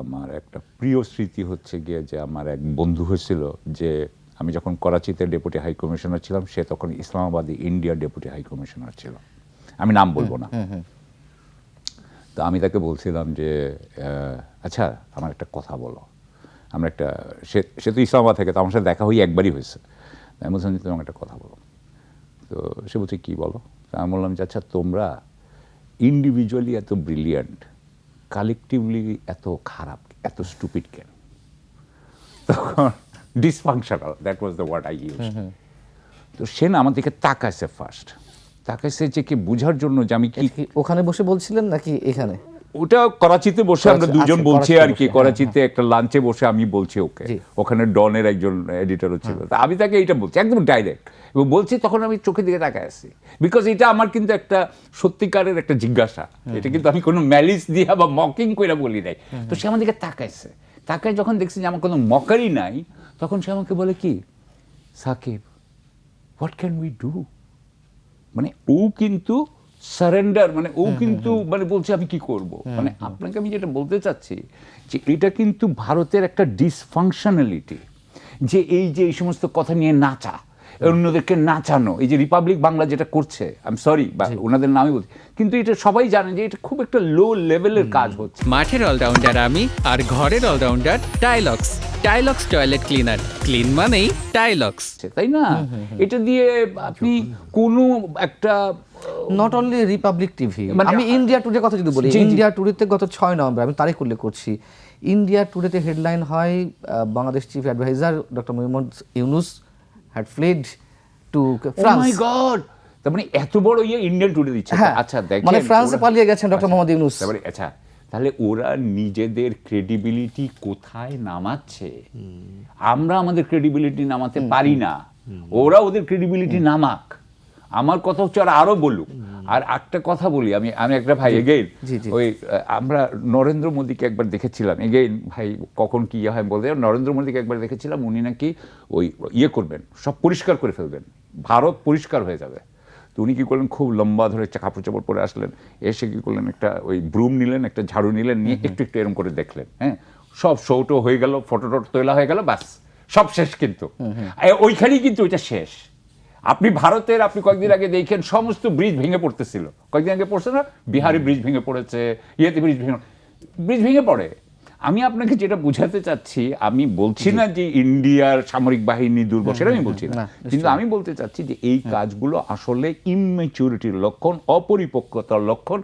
আমার একটা প্রিয় স্মৃতি হচ্ছে গিয়ে যে আমার এক বন্ধু হয়েছিল যে আমি যখন করাচিতে ডেপুটি হাই কমিশনার ছিলাম সে তখন ইসলামাবাদে ইন্ডিয়ার ডেপুটি হাই কমিশনার ছিল। আমি নাম বলব না। তো আমি তাকে বলছিলাম যে আচ্ছা আমার একটা কথা বলো। আমরা একটা সে সে তো ইসলামাবাদ থেকে তো আমার সাথে দেখা হয়ে একবারই হয়েছে। আমি বলছিলাম যে তুমি একটা কথা বলো। তো সে বলছে কী বলো? তা আমি বললাম যে আচ্ছা তোমরা ইন্ডিভিজুয়ালি এত ব্রিলিয়ান্ট কালেকটিভলি এত খারাপ এত স্টুপিড কেন? তখন dysfunctional that was the word I use তো সে না আমার দিকে তাকাইছে ফার্স্ট তাকাইছে যে কি বুঝার জন্য যে আমি কি ওখানে বসে বলছিলেন নাকি এখানে? ওটা করাচিতে বসে আমরা দুজন বলছি আর কি হ্যাঁ, করাচিতে একটা লাঞ্চে বসে আমি বলছি ওকে। ওখানে ডনের একজন এডিটরও ছিল। আমি তাকে এটা বলছি একদম ডাইরেক্ট এবং বলছি তখন আমি চোখের দিকে তাকায় আছি বিকজ এটা আমার কিন্তু একটা সত্যিকারের একটা জিজ্ঞাসা। এটা কিন্তু আমি কোনো ম্যালিস দিয়ে বা মকিং করে বলি নাই। তো সে আমার দিকে তাকাইছে। তাকায় যখন দেখছি যে আমার কোনো মকারই নাই তখন সে আমাকে বলে কি Shakib what can we do মানে ও কিন্তু সারেন্ডার মানে ও কিন্তু মানে বলছে আমি কি করব? মানে আপনাকে আমি যেটা বলতে চাচ্ছি যে এটা কিন্তু ভারতের একটা ডিসফাংশনালিটি যে এই যে এই সমস্ত কথা নিয়ে নাচা অন্যদেরকে নাচানো এই যে রিপাবলিক বাংলা যেটা করছে আমি সরি বা ওনাদের নামই বলছি কিন্তু এটা সবাই জানে যে এটা খুব একটা লো লেভেলের কাজ হচ্ছে। মাঠের অলরাউন্ডার আমি আর ঘরের allrounder Tilex Tilex toilet cleaner clean মানেই টাইলক্স তাই না? এটা দিয়ে আপনি কোনো একটা নট অনলি রিপাবলিক টিভি মানে আমি ইন্ডিয়া টুডে কথা যদি বলি। ইন্ডিয়া টুডেতে গত ছয় নভেম্বর আমি তারিখ উল্লেখ করছি ইন্ডিয়া টুডেতে হেডলাইন হয় Bangladesh chief adviser doctor Mohammad Yunus had fled to my France God তার মানে এত বড় ইয়ে ইন্ডিয়ান টুডে দিচ্ছে। হ্যাঁ আচ্ছা দেখেন মানে ফ্রান্সে পালিয়ে গেছেন ডক্টর মোহাম্মদ ইউনুস তারপরে আচ্ছা তাহলে ওরা নিজেদের ক্রেডিবিলিটি কোথায় নামাচ্ছে? আমরা আমাদের ক্রেডিবিলিটি নামাতে পারি না। ওরা ওদের ক্রেডিবিলিটি নামাক। আমার কথা হচ্ছে আর আরও বলুক। আর একটা কথা বলি আমি আমি একটা ভাই এগেইন। ওই আমরা নরেন্দ্র মোদীকে একবার দেখেছিলাম। এগেইন ভাই কখন কি ইয়ে হয় বলতে নরেন্দ্র মোদীকে একবার দেখেছিলাম উনি নাকি ওই ইয়ে করবেন সব পরিষ্কার করে ফেলবেন। ভারত পরিষ্কার হয়ে যাবে। তো উনি কী করলেন? খুব লম্বা ধরে কাপড় চাপড় পরে আসলেন। এসে কী করলেন? একটা ওই ব্রুম নিলেন একটা ঝাড়ু নিলেন নিয়ে একটু একটু এরকম করে দেখলেন হ্যাঁ? সব শোটো হয়ে গেল ফটো টটো তোলা হয়ে গেল ব্যাস সব শেষ কিন্তু। ওইখানেই কিন্তু ওইটা শেষ। আপনি ভারতের আপনি কয়েকদিন আগে দেখেন সমস্ত ব্রিজ ভেঙে পড়তেছিল। কয়েকদিন আগে পড়ছে না? বিহারি ব্রিজ ভেঙে পড়েছে ইয়েতে ব্রিজ ভেঙে ব্রিজ ভেঙে পড়ে। আমি আপনাকে যেটা বুঝাতে চাচ্ছি আমি বলছি না যে ইন্ডিয়ার সামরিক বাহিনী দুর্বল সেটা আমি বলছি না। কিন্তু আমি বলতে চাচ্ছি যে এই কাজগুলো আসলে ইমেচুরিটির লক্ষণ অপরিপক্কতার লক্ষণ।